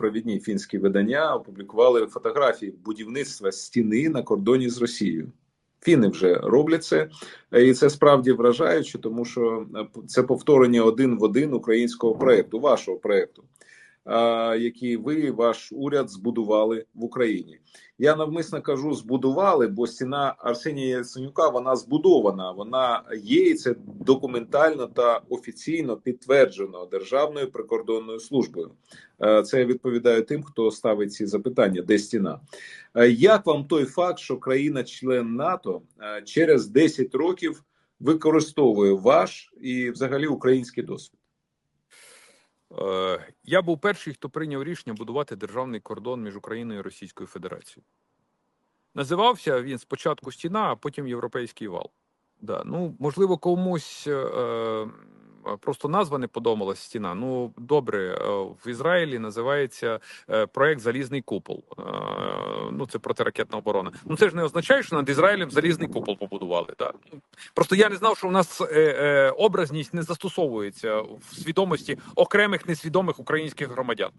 провідні фінські видання опублікували фотографії будівництва стіни на кордоні з Росією. Фіни вже роблять це, і це справді вражаюче, тому що е, це повторення один в один українського проекту, вашого проекту, який ви, ваш уряд, збудували в Україні. Я навмисно кажу збудували, бо стіна Арсенія Яценюка вона збудована. Вона є і це документально та офіційно підтверджено Державною прикордонною службою. Е, це я відповідаю тим, хто ставить ці запитання, де стіна. Е, як вам той факт, що країна-член НАТО е, через 10 років використовує ваш і, взагалі, український досвід? Е, я був перший, хто прийняв рішення будувати державний кордон між Україною і Російською Федерацією. Називався він спочатку стіна, а потім Європейський вал. Да. Ну, Можливо, комусь е, просто назва не подобалась стіна. Ну, добре, е, в Ізраїлі називається е, проект Залізний купол. Е, ну, це протиракетна оборона. Ну це ж не означає, що над Ізраїлем залізний купол побудували. Да? Просто я не знав, що у нас образність не застосовується в свідомості окремих несвідомих українських громадян.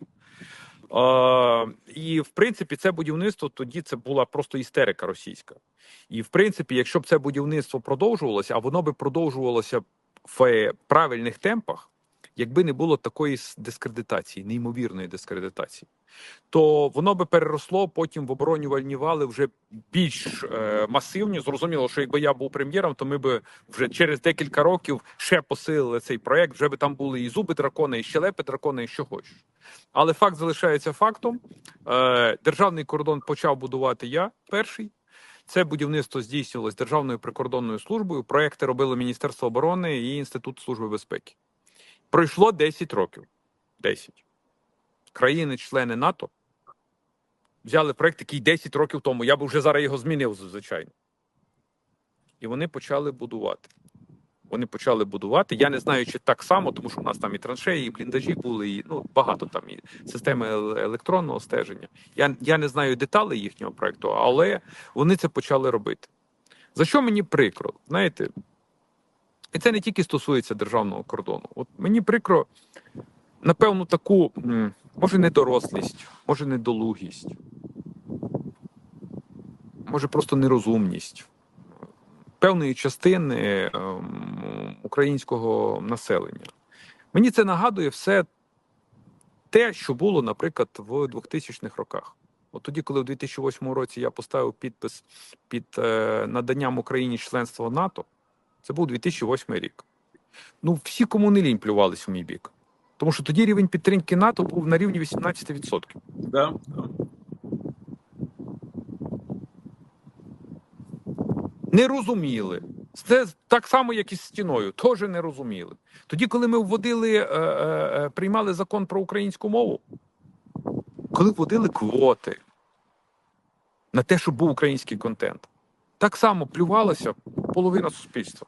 Uh, і в принципі це будівництво тоді це була просто істерика російська. І в принципі, якщо б це будівництво продовжувалося, а воно би продовжувалося в правильних темпах, якби не було такої дискредитації, неймовірної дискредитації, то воно би переросло потім в оборонювальні вали вже більш е, масивні. Зрозуміло, що якби я був прем'єром, то ми би вже через декілька років ще посилили цей проект. Вже би там були і зуби дракона, і щелепи дракона, і що хочеш. Але факт залишається фактом. Е, Державний кордон почав будувати я перший. Це будівництво здійснювалось Державною прикордонною службою. Проекти робили Міністерство оборони і Інститут служби безпеки. Пройшло 10 років. 10. Країни-члени НАТО взяли проект, який 10 років тому. Я б вже зараз його змінив, звичайно. І вони почали будувати. Вони почали будувати. Я не знаю, чи так само, тому що у нас там і траншеї, і бліндажі були, і ну багато там і системи електронного стеження. Я я не знаю деталей їхнього проекту, але вони це почали робити. За що мені прикро? Знаєте, і це не тільки стосується державного кордону. От мені прикро, напевно, таку, може, недорослість, може, недолугість, може просто нерозумність певної частини ем, українського населення. Мені це нагадує все те, що було, наприклад, в 2000-х роках. От тоді, коли в 2008 році я поставив підпис під е, наданням Україні членства НАТО, це був 2008 рік. Ну, всі кому не лінь плювались в мій бік. Тому що тоді рівень підтримки НАТО був на рівні 18%. Да. Не розуміли. Це так само, як і з стіною, теж не розуміли. Тоді, коли ми вводили, е, е, е, приймали закон про українську мову, коли вводили квоти на те, щоб був український контент, так само плювалася половина суспільства.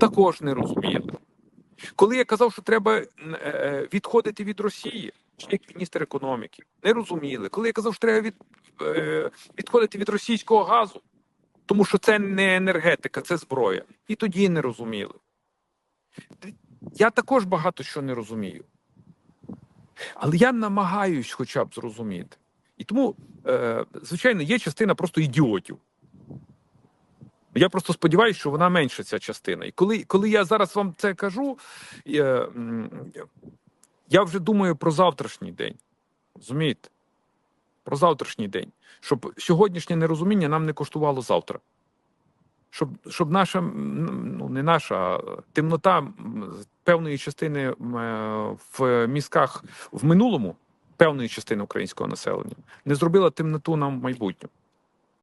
Також не розуміли. Коли я казав, що треба відходити від Росії, як міністр економіки, не розуміли. Коли я казав, що треба від, відходити від російського газу, тому що це не енергетика, це зброя. І тоді не розуміли. Я також багато що не розумію. Але я намагаюсь хоча б зрозуміти. І тому, е, звичайно, є частина просто ідіотів. Я просто сподіваюся, що вона менша ця частина. І коли коли я зараз вам це кажу, я, вже думаю про завтрашній день. Розумієте? Про завтрашній день. Щоб сьогоднішнє нерозуміння нам не коштувало завтра. Щоб щоб наша, ну не наша темнота певної частини е, в мізках в минулому, певної частини українського населення, не зробила темноту нам в майбутньому.